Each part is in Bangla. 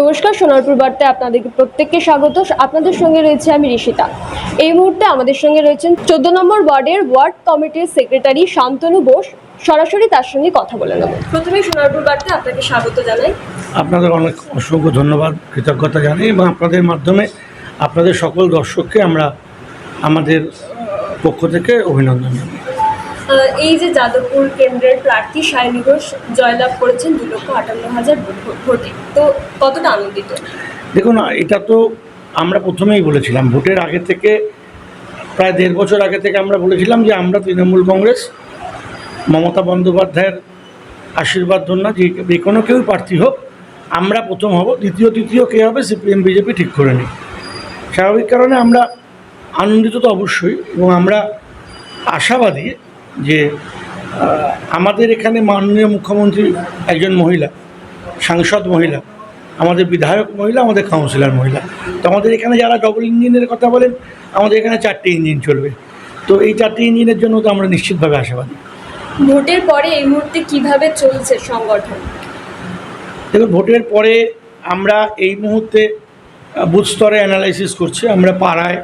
নমস্কার, সোনারপুর বার্তায় আপনাদেরকে প্রত্যেককে স্বাগত। আপনাদের সঙ্গে রয়েছে আমি ঋষিতা। এই মুহূর্তে আমাদের সঙ্গে রয়েছেন চোদ্দ নম্বর ওয়ার্ডের ওয়ার্ড কমিটির সেক্রেটারি শান্তনু বোস। সরাসরি তার সঙ্গে কথা বলে নেব। প্রথমে সোনারপুর বার্তায় আপনাকে স্বাগত জানাই। আপনাদের অনেক অসংখ্য ধন্যবাদ, কৃতজ্ঞতা জানাই এবং আপনাদের মাধ্যমে আপনাদের সকল দর্শককে আমরা আমাদের পক্ষ থেকে অভিনন্দন জানাই। এই যে যাদবপুর কেন্দ্রের প্রার্থী সায়নী ঘোষ জয়লাভ করেছেন দু লক্ষ আটান্ন হাজার ভোটে তো কতটা আনন্দিত? দেখুন এটা তো আমরা প্রথমেই বলেছিলাম, ভোটের আগে থেকে, প্রায় দেড় বছর আগে থেকে আমরা বলেছিলাম যে আমরা তৃণমূল কংগ্রেস, মমতা বন্দ্যোপাধ্যায়ের আশীর্বাদ ধন্য, যে যে কোনো কেউ প্রার্থী হোক, আমরা প্রথম হব। দ্বিতীয়, তৃতীয় কে হবে, সিপিএম, বিজেপি ঠিক করে নিই স্বাভাবিক কারণে আমরা আনন্দিত তো অবশ্যই, এবং আমরা আশাবাদী যে আমাদের এখানে মাননীয় মুখ্যমন্ত্রী একজন মহিলা সাংসদ মহিলা আমাদের বিধায়ক মহিলা আমাদের কাউন্সিলর মহিলা। তো আমাদের এখানে যারা ডবল ইঞ্জিনের কথা বলেন আমাদের এখানে চারটে ইঞ্জিন চলবে। তো এই চারটে ইঞ্জিনের জন্য তো আমরা নিশ্চিতভাবে আশাবাদী। ভোটের পরে এই মুহূর্তে কীভাবে চলছে সংগঠন? দেখুন ভোটের পরে আমরা এই মুহূর্তে বুথ স্তরে অ্যানালাইসিস করছি আমরা পাড়ায়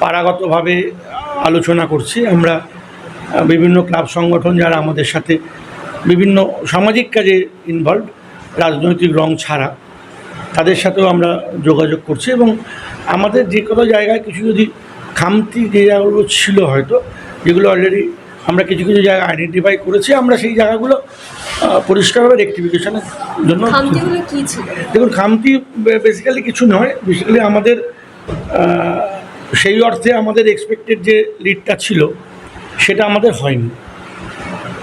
পাড়াগতভাবে আলোচনা করছি আমরা বিভিন্ন ক্লাব সংগঠন যারা আমাদের সাথে বিভিন্ন সামাজিক কাজে ইনভলভ রাজনৈতিক রং ছাড়া তাদের সাথেও আমরা যোগাযোগ করছি এবং আমাদের যে কোনো জায়গায় কিছু যদি খামতি যে জায়গাগুলো ছিল হয়তো যেগুলো অলরেডি আমরা কিছু কিছু জায়গা আইডেন্টিফাই করেছি আমরা সেই জায়গাগুলো পরিষ্কারভাবে রেক্টিফিকেশনের জন্য দেখুন খামতি বেসিক্যালি কিছু নয় বেসিক্যালি আমাদের সেই অর্থে আমাদের এক্সপেক্টেড যে লিডটা ছিল সেটা আমাদের হয়নি।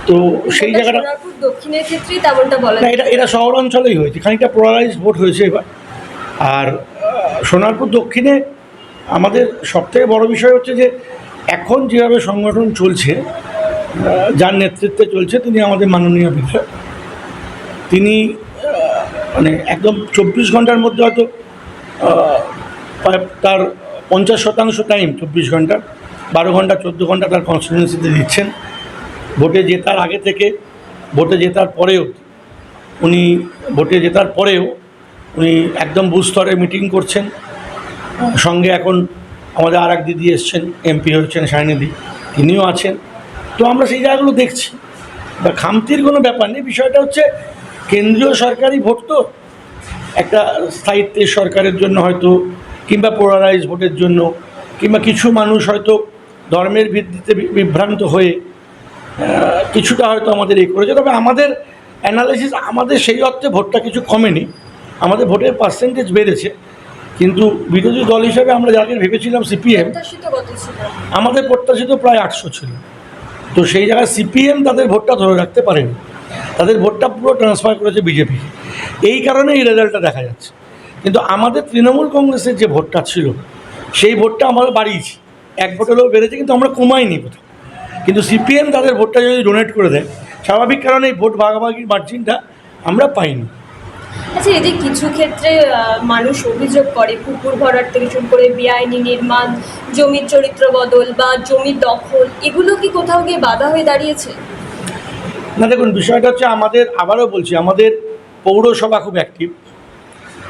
তো সেই জায়গাটা দক্ষিণের ক্ষেত্রেই তেমনটা বলা না এটা এটা শহর অঞ্চলেই হয়েছে। খানিকটা পোলারাইজ ভোট হয়েছে এবার। আর সোনারপুর দক্ষিণে আমাদের সবথেকে বড় বিষয় হচ্ছে যে এখন যেভাবে সংগঠন চলছে যার নেতৃত্বে চলছে তিনি আমাদের মাননীয় বিধায়ক। তিনি মানে একদম চব্বিশ ঘণ্টার মধ্যে হয়তো তার পঞ্চাশ শতাংশ টাইম চব্বিশ ঘণ্টা বারো ঘণ্টা, চোদ্দ ঘণ্টা তার কনস্টিটিউন্সিতে দিচ্ছেন। ভোটে জেতার আগে থেকে, ভোটে জেতার পরেও, উনি ভোটে জেতার পরেও উনি একদম বুথ স্তরে মিটিং করছেন। সঙ্গে এখন আমাদের আর এক দিদি এসছেন এমপি হয়েছেন সায়নিধি, তিনিও আছেন। তো আমরা সেই জায়গাগুলো দেখছি। বা খামতির কোনো ব্যাপার নেই, বিষয়টা হচ্ছে কেন্দ্রীয় সরকারি ভোট তো একটা স্থায়িত্বের সরকারের জন্য হয়তো, কিংবা পোলারাইজ ভোটের জন্য, কিংবা কিছু মানুষ হয়তো ধর্মের ভিত্তিতে বিভ্রান্ত হয়ে কিছুটা হয়তো আমাদের এই করেছে। তবে আমাদের অ্যানালাইসিস আমাদের সেই অর্থে ভোটটা কিছু কমেনি। আমাদের ভোটের পার্সেন্টেজ বেড়েছে। কিন্তু বিরোধী দল হিসাবে আমরা যাকে ভেবেছিলাম সিপিএম আমাদের প্রত্যাশিত প্রায় আটশো ছিল। তো সেই জায়গায় সিপিএম তাদের ভোটটা ধরে রাখতে পারেনি। তাদের ভোটটা পুরো ট্রান্সফার করেছে বিজেপি এই কারণে এই রেজাল্টটা দেখা যাচ্ছে। কিন্তু আমাদের তৃণমূল কংগ্রেসের যে ভোটটা ছিল, সেই ভোটটা আমরা বাড়িয়েছি। এক ভোটেরও বেড়েছে কিন্তু আমরা কমাইনি কোথাও কিন্তু সিপিএম তাদের ভোটটা যদি ডোনেট করে দেয় স্বাভাবিক কারণে এই ভোট ভাগাভাগির মার্জিনটা আমরা পাইনি। আচ্ছা এই যে কিছু ক্ষেত্রে মানুষ অভিযোগ করে পুকুর ভরাট থেকে শুরু করে বেআইনি নির্মাণ জমির চরিত্র বদল বা জমির দখল এগুলো কি কোথাও গিয়ে বাধা হয়ে দাঁড়িয়েছে? না দেখুন বিষয়টা হচ্ছে আমাদের আবারও বলছি আমাদের পৌরসভা খুব অ্যাক্টিভ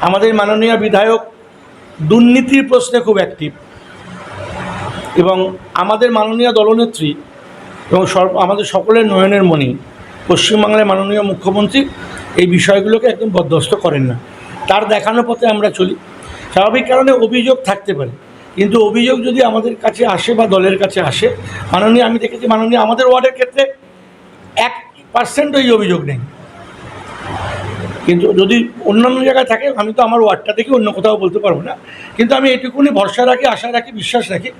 আমাদের মাননীয় বিধায়ক দুর্নীতির প্রশ্নে খুব অ্যাক্টিভ এবং আমাদের মাননীয় দলনেত্রী এবং আমাদের সকলের নয়নের মণি, পশ্চিমবাংলার মাননীয় মুখ্যমন্ত্রী এই বিষয়গুলোকে একদম বরদস্ত করেন না। তার দেখানো পথে আমরা চলি। স্বাভাবিক কারণে অভিযোগ থাকতে পারে। কিন্তু অভিযোগ যদি আমাদের কাছে আসে বা দলের কাছে আসে, মাননীয় আমি দেখেছি মাননীয় আমাদের ওয়ার্ডের ক্ষেত্রে এক পার্সেন্ট ওই অভিযোগ নেই। কিন্তু যদি অন্যান্য জায়গায় থাকে, আমি তো আমার ওয়ার্ডটা থেকে অন্য কোথাও বলতে পারব না। কিন্তু আমি এটুকুনি ভরসা রাখি, আশা রাখি, বিশ্বাস রাখি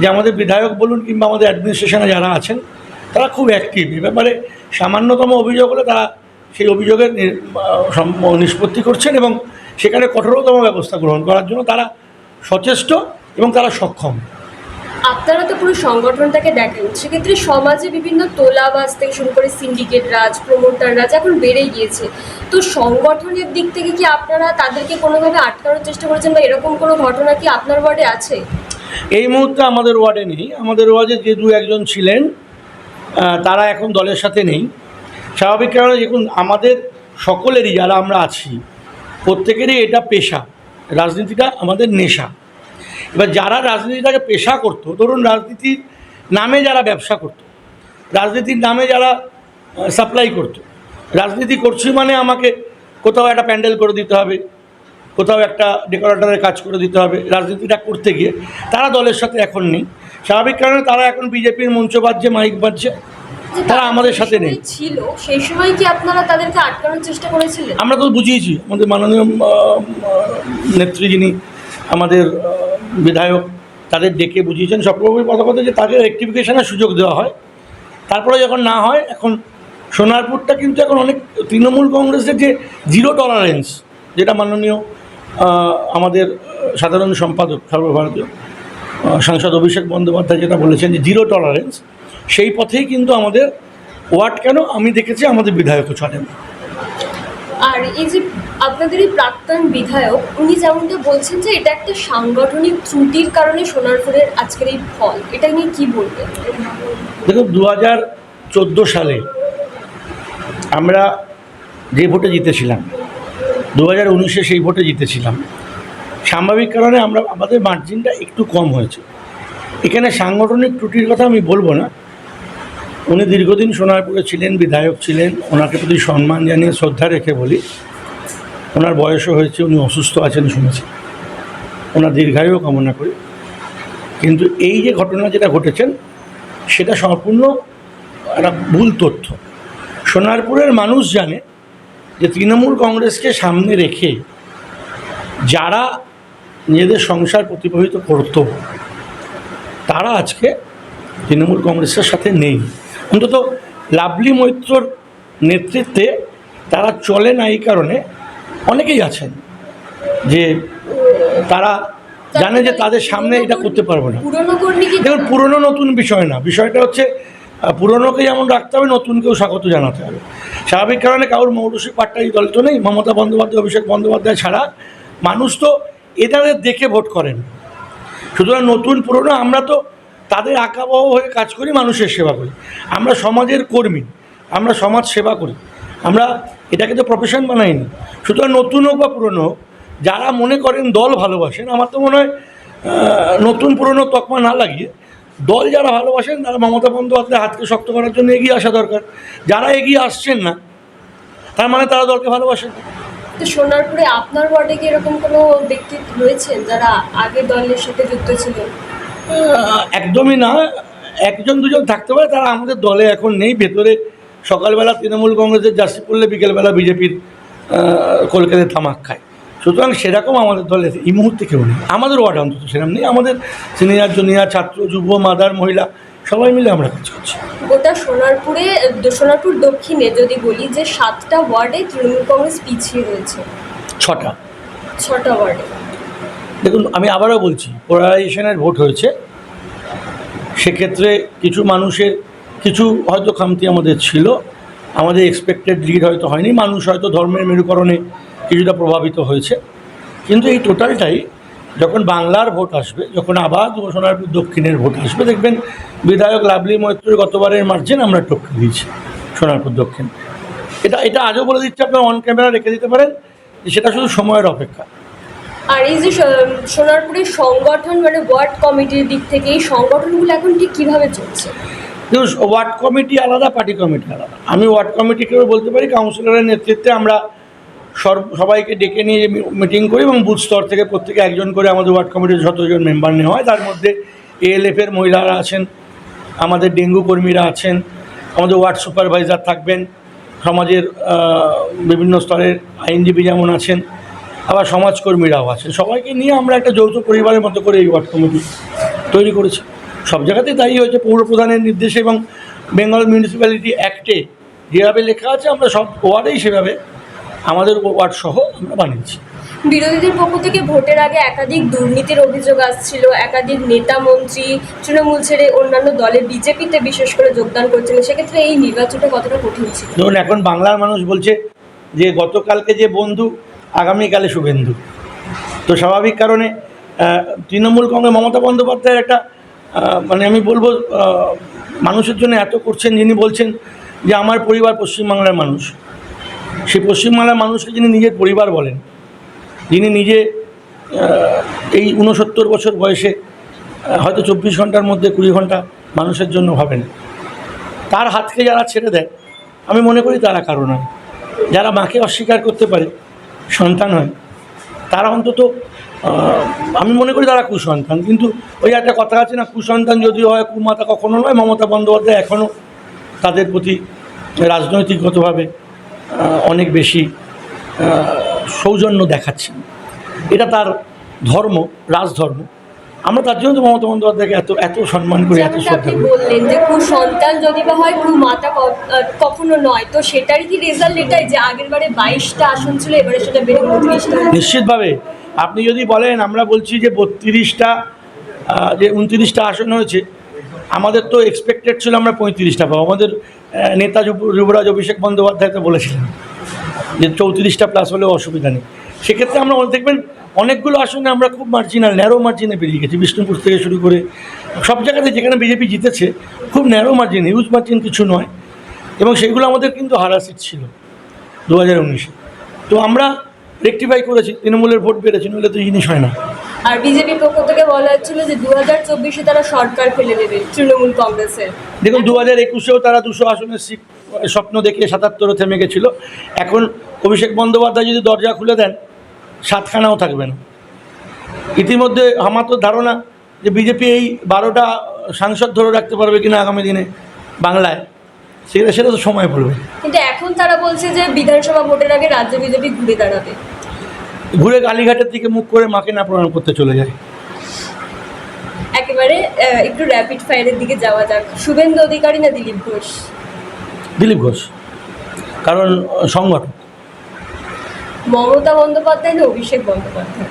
যে আমাদের বিধায়ক বলুন কিংবা আমাদের অ্যাডমিনিস্ট্রেশনে যারা আছেন, তারা খুব অ্যাক্টিভ ব্যাপারে সামান্যতম অভিযোগ হলে তারা সেই অভিযোগের নিষ্পত্তি করছেন এবং সেখানে কঠোরতম ব্যবস্থা গ্রহণ করার জন্য তারা সচেষ্ট এবং তারা সক্ষম। আপনারা তো পুরো সংগঠনটাকে দেখেন, সেক্ষেত্রে সমাজে বিভিন্ন তোলাবাজ থেকে শুরু করে সিন্ডিকেট রাজ প্রমোটার রাজ এখন বেড়ে গিয়েছে। তো সংগঠনের দিক থেকে কি আপনারা তাদেরকে কোনোভাবে আটকানোর চেষ্টা করেছেন বা এরকম কোনো ঘটনা কি আপনার ওয়ার্ডে আছে? এই মুহূর্তে আমাদের ওয়ার্ডে নেই। আমাদের ওয়ার্ডে যে দু একজন ছিলেন তারা এখন দলের সাথে নেই। স্বাভাবিক কারণে দেখুন, আমাদের সকলেরই যারা আমরা আছি, প্রত্যেকেরই এটা পেশা। রাজনীতিটা আমাদের নেশা। এবার যারা রাজনীতিটাকে পেশা করতো, ধরুন রাজনীতির নামে যারা ব্যবসা করতো, রাজনীতির নামে যারা সাপ্লাই করতো, রাজনীতি করছি মানে আমাকে কোথাও একটা প্যান্ডেল করে দিতে হবে কোথাও একটা ডেকোরেটরের কাজ করে দিতে হবে রাজনীতিটা করতে গিয়ে। তারা দলের সাথে এখন নেই। স্বাভাবিক কারণে তারা এখন বিজেপির মঞ্চ বাজছে মাইক বাজছে। তারা আমাদের সাথে নেই। ছিল সেই সময় কি আপনারা তাদেরকে আটকানোর চেষ্টা করেছিলেন? আমরা তো বুঝিয়েছি আমাদের মাননীয় নেত্রী যিনি আমাদের বিধায়ক তাদের ডেকে বুঝিয়েছেন। সবরকমের কথা কথা যে তাকে রেক্টিফিকেশনের সুযোগ দেওয়া হয়। তারপরে যখন না হয় এখন সোনারপুরটা কিন্তু এখন অনেক তৃণমূল কংগ্রেসের যে জিরো টলারেন্স যেটা মাননীয় আমাদের সাধারণ সম্পাদক সর্বভারতীয় সাংসদ অভিষেক বন্দ্যোপাধ্যায় যেটা বলেছেন যে জিরো টলারেন্স সেই পথেই কিন্তু আমাদের ওয়ার্ড কেন আমি দেখেছি আমাদের বিধায়কও চলেন আর এই যে আপনাদের এই প্রাক্তন বিধায়ক উনি যেমনটা বলছেন যে এটা একটা সাংগঠনিক ত্রুটির কারণে সোনারপুরের আজকের এই ফল এটা নিয়ে কি বলবেন? দেখুন দু হাজার চোদ্দ সালে আমরা যে ভোটে জিতেছিলাম দু হাজার উনিশে সেই ভোটে জিতেছিলাম। স্বাভাবিক কারণে আমরা, আমাদের মার্জিনটা একটু কম হয়েছে। এখানে সাংগঠনিক ত্রুটির কথা আমি বলব না। উনি দীর্ঘদিন সোনারপুরে ছিলেন, বিধায়ক ছিলেন, ওনাকে প্রতি সম্মান জানিয়ে শ্রদ্ধা রেখে বলি, ওনার বয়সও হয়েছে, উনি অসুস্থ আছেন শুনেছি। ওনার দীর্ঘায়ু কামনা করি। কিন্তু এই যে ঘটনা যেটা ঘটেছেন, সেটা সম্পূর্ণ একটা ভুল তথ্য। সোনারপুরের মানুষ জানে যে তৃণমূল কংগ্রেসকে সামনে রেখে যারা নিজেদের সংসার প্রতিপাদিত করত তারা আজকে তৃণমূল কংগ্রেসের সাথে নেই। অন্তত লাভলি মৈত্রর নেতৃত্বে তারা চলে না এই কারণে অনেকেই আছেন যে তারা জানে যে তাদের সামনে এটা করতে পারব না। দেখুন পুরনো নতুন বিষয় না। বিষয়টা হচ্ছে পুরনোকে যেমন রাখতে হবে, নতুনকেও স্বাগত জানাতে হবে। স্বাভাবিক কারণে কারোর মৌরসী এই দল তো নেই, মমতা বন্দ্যোপাধ্যায়, অভিষেক বন্দ্যোপাধ্যায় ছাড়া মানুষ তো এটাদের দেখে ভোট করেন। সুতরাং নতুন, পুরনো, আমরা তো তাদের আঁকাবাহ হয়ে কাজ করি, মানুষের সেবা করি। আমরা সমাজের কর্মী, আমরা সমাজ সেবা করি। আমরা এটাকে তো প্রফেশন বানাইনি। সুতরাং নতুন হোক বা পুরনো হোক, যারা মনে করেন দল ভালোবাসেন, আমার তো মনে হয় নতুন, পুরনো তকমা না লাগিয়ে দল যারা ভালোবাসেন তারা মমতা বন্দ্যোপাধ্যায় হাতকে শক্ত করার জন্য এগিয়ে আসা দরকার। যারা এগিয়ে আসছেন না তার মানে তারা দলকে ভালোবাসেন। তো সোনারপুরে আপনার ওয়ার্ডে কি এরকম কোনো ব্যক্তি রয়েছেন যারা আগে দলের সাথে যুক্ত ছিলেন একদমই না। একজন দুজন থাকতে পারে তারা আমাদের দলে এখন নেই। ভেতরে সকালবেলা তৃণমূল কংগ্রেসের জার্সি পড়লে বিকেলবেলা বিজেপির কলকাতায় থামাক খায়। সুতরাং সেরকম আমাদের দলে এই মুহূর্তে কেউ নেই। আমাদের ওয়ার্ড অন্তত সেরকম নেই। আমাদের সিনিয়র জুনিয়র ছাত্র যুব মাদার মহিলা সবাই মিলে আমরা কাজ করছি। গোটা সোনারপুরে সোনারপুর দক্ষিণে যদি বলি যে সাতটা ওয়ার্ডে তৃণমূল কংগ্রেস পিছিয়ে রয়েছে। ছটা। ছটা ওয়ার্ডে। দেখুন আমি আবারও বলছি পোলারাইজেশনের ভোট হয়েছে। সেক্ষেত্রে কিছু মানুষের কিছু হয়তো খামতি আমাদের ছিল। আমাদের এক্সপেক্টেড লিড হয়তো হয়নি। মানুষ হয়তো ধর্মের মেরুকরণে কিছুটা প্রভাবিত হয়েছে। কিন্তু এই টোটালটাই যখন বাংলার ভোট আসবে যখন আবার সোনারপুর দক্ষিণের ভোট আসবে দেখবেন বিধায়ক লাভলি মৈত্রের গতবারের মার্জিন আমরা টপকে দিয়েছি সোনারপুর দক্ষিণ। এটা এটা আজও বলে দিচ্ছে আপনার অন ক্যামেরা রেখে দিতে পারেন সেটা শুধু সময়ের অপেক্ষা। আর এই যে সোনারপুরের সংগঠন মানে ওয়ার্ড কমিটির দিক থেকে এই সংগঠনগুলো এখন ঠিক কীভাবে চলছে? ওয়ার্ড কমিটি আলাদা পার্টি কমিটি আলাদা। আমি ওয়ার্ড কমিটিকেও বলতে পারি কাউন্সিলরের নেতৃত্বে আমরা সর- সবাইকে ডেকে নিয়ে মিটিং করি এবং বুথ স্তর থেকে প্রত্যেকে একজন করে আমাদের ওয়ার্ড কমিটির যতজন মেম্বার নেওয়া হয়, তার মধ্যে এএলএফের মহিলারা আছেন, আমাদের ডেঙ্গু কর্মীরা আছেন, আমাদের ওয়ার্ড সুপারভাইজার থাকবেন, সমাজের বিভিন্ন স্তরের আইনজীবী যেমন আছেন, আবার সমাজকর্মীরাও আছেন। সবাইকে নিয়ে আমরা একটা যৌথ পরিবারের মতো করে এই ওয়ার্ড কমিটি তৈরি করেছি। সব জায়গাতেই তাই হয়েছে, পৌর প্রধানের নির্দেশে এবং বেঙ্গল মিউনিসিপ্যালিটি অ্যাক্টে যেভাবে লেখা আছে, আমরা সব ওয়ার্ডেই সেভাবে আমাদের ওয়ার্ড সহ আমরা বানিয়েছি। বিরোধীদের পক্ষ থেকে ভোটের আগে একাধিক দুর্নীতির অভিযোগ আসছিল। একাধিক নেতা মন্ত্রী তৃণমূল ছেড়ে অন্যান্য দলে বিজেপিতে বিশেষ করে যোগদান করছিলেন সেক্ষেত্রে এই নির্বাচনটা কতটা কঠিন ছিল? ধরুন এখন বাংলার মানুষ বলছে যে গতকালকে যে বন্ধু আগামীকালে শুভেন্দু। তো স্বাভাবিক কারণে তৃণমূল কংগ্রেস মমতা বন্দ্যোপাধ্যায়ের একটা মানে আমি বলব মানুষের জন্য এত করছেন যিনি বলছেন যে আমার পরিবার পশ্চিমবাংলার মানুষ। সেই পশ্চিমবাংলার মানুষকে যিনি নিজের পরিবার বলেন, যিনি নিজে এই ঊনসত্তর বছর বয়সে হয়তো চব্বিশ ঘণ্টার মধ্যে কুড়ি ঘণ্টা মানুষের জন্য ভাবেন। তার হাতকে যারা ছেড়ে দেয়, আমি মনে করি তারা কারণ নয়। যারা মাকে অস্বীকার করতে পারে, সন্তান হয়, তারা অন্তত আমি মনে করি তারা কুসন্তান। কিন্তু ওই একটা কথা আছে না, কুসন্তান যদিও হয়, কুমাতা কখনো নয়, মমতা বন্দ্যোপাধ্যায় এখনও তাদের প্রতি রাজনৈতিকগতভাবে অনেক বেশি সৌজন্য দেখাচ্ছেন এটা তার ধর্ম রাজধর্ম। আমরা তার জন্য তো মমতা বন্দ্যোপাধ্যায়কে এত এত সম্মান করি এত শ্রদ্ধা করি। বললেন যে কুসন্তান যদি বা হয় ক- আহ, কখনো নয়। তো সেটারই কি রেজাল্ট এটাই যে আগের বারে বাইশটা আসন ছিল এবারে সেটা বেড়ে উনত্রিশটা? নিশ্চিতভাবে। আপনি যদি বলেন আমরা বলছি যে বত্রিশটা যে উনত্রিশটা আসন হয়েছে আমাদের তো এক্সপেক্টেড ছিল আমরা পঁয়ত্রিশটা পাবো। আমাদের নেতা যুব- যুবরাজ অভিষেক বন্দ্যোপাধ্যায় তো বলেছিলেন যে চৌত্রিশটা প্লাস হলেও অসুবিধা নেই। সেক্ষেত্রে আমরা দেখবেন অনেকগুলো আসনে আমরা খুব মার্জিনাল ন্যারো মার্জিনে বেরিয়ে গেছি। বিষ্ণুপুর থেকে শুরু করে সব জায়গাতে যেখানে বিজেপি জিতেছে, খুব ন্যারো মার্জিন হিউজ মার্জিন কিছু নয়। এবং সেগুলো আমাদের কিন্তু হারা সিট ছিল দু হাজার উনিশে। তো আমরা রেকটিফাই করেছি, তৃণমূলের ভোট বেড়েছে, নইলে তো জিনিস হয় না। আর বিজেপির পক্ষ থেকে বলা হচ্ছিল যে দু হাজার চব্বিশে তারা সরকার ফেলে দেবে তৃণমূল কংগ্রেসের। দেখুন দু হাজার একুশেও তারা দুশো আসনের সিট স্বপ্ন দেখে সাতাত্তরে থেমে গেছিল। এখন অভিষেক বন্দ্যোপাধ্যায় যদি দরজা খুলে দেন সাতখানাও থাকবে না। ইতিমধ্যে আমার তো ধারণা যে বিজেপি এই বারোটা সাংসদ ধরে রাখতে পারবে কিনা আগামী দিনে বাংলায়। সেটা সেটা তো সময় পড়বে। কিন্তু এখন তারা বলছে যে বিধানসভা ভোটের আগে রাজ্য বিজেপি ঘুরে দাঁড়াবে। ঘুরে কালীঘাটের দিকে মুখ করে মাকে না প্রণাম করতে চলে যায়। একেবারে একটু র্যাপিড ফায়ারের দিকে যাওয়া যাক। শুভেন্দু অধিকারী না দিলীপ ঘোষ? দিলীপ ঘোষ। কারণ আহ, সংগঠন মমতা বন্দ্যোপাধ্যায় না অভিষেক বন্দ্যোপাধ্যায়?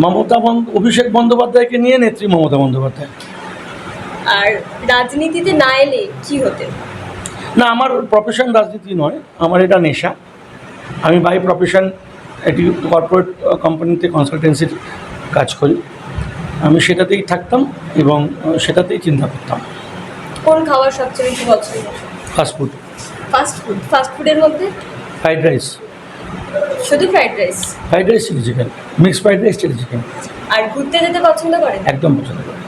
মমতা অভিষেক বন্দ্যোপাধ্যায়কে নিয়ে নেত্রী মমতা বন্দ্যোপাধ্যায়। আর রাজনীতিতে না এলে কি হতে? না আমার প্রফেশন রাজনীতি নয় আমার এটা নেশা। আমি বাই প্রফেশন একটি কর্পোরেট কোম্পানিতে কনসালটেন্সির কাজ করি। আমি সেটাতেই থাকতাম এবং সেটাতেই চিন্তা করতাম। কোন খাবার সবচেয়ে বেশি পছন্দ? ফাস্টফুড ফাস্ট ফুড ফাস্ট ফুডের মধ্যে? ফ্রাইড রাইস শুধু fried rice fried rice chilli chicken mix fried rice chilli chicken আর ঘুরতে যেতে পছন্দ করেন? একদম পছন্দ করি।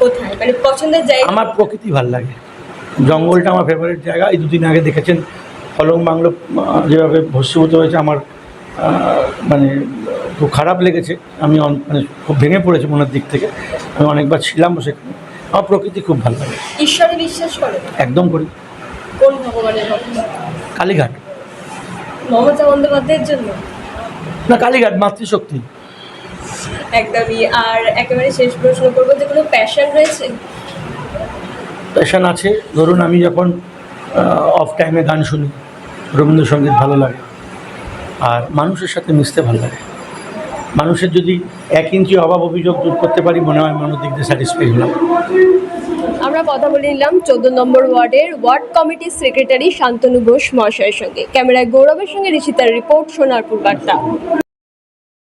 কোথায়? মানে পছন্দের জায়গা? আমার প্রকৃতি ভালো লাগে। জঙ্গলটা আমার ফেভারিট জায়গা। এই দুদিন আগে দেখেছেন ফলং বাংলো যেভাবে ভস্মীভূত হয়েছে আমার মানে খুব খারাপ লেগেছে। আমি মানে খুব ভেঙে পড়েছি মনের দিক থেকে। আমি অনেকবার ছিলাম সেখানে। আমার প্রকৃতি খুব ভালো লাগে। ঈশ্বরে বিশ্বাস করেন একদম করি। কোন ভগবানের কালীঘাট। মমতা বন্দ্যোপাধ্যায়ের জন্য? না কালীঘাট মাতৃশক্তি। একদমই। আর একেবারে শেষ প্রশ্ন করব যে কোনো প্যাশন রয়েছে প্যাশন আছে। ধরুন আমি যখন অফ টাইমে গান শুনি রবীন্দ্রসঙ্গীত ভালো লাগে। আর মানুষের সাথে মিশতে ভালো লাগে। মানুষের যদি এক ইঞ্চি অভাব অভিযোগ দূর করতে পারি, মনে হয় মানুষ দিক দিয়ে স্যাটিসফাই হলাম। আমরা কথা বলে নিলাম চোদ্দ নম্বর ওয়ার্ডের ওয়ার্ড কমিটির সেক্রেটারি শান্তনু ঘোষ মহাশয়ের সঙ্গে। ক্যামেরায় গৌরবের সঙ্গে ঋষিতার রিপোর্ট, সোনারপুর বার্তা।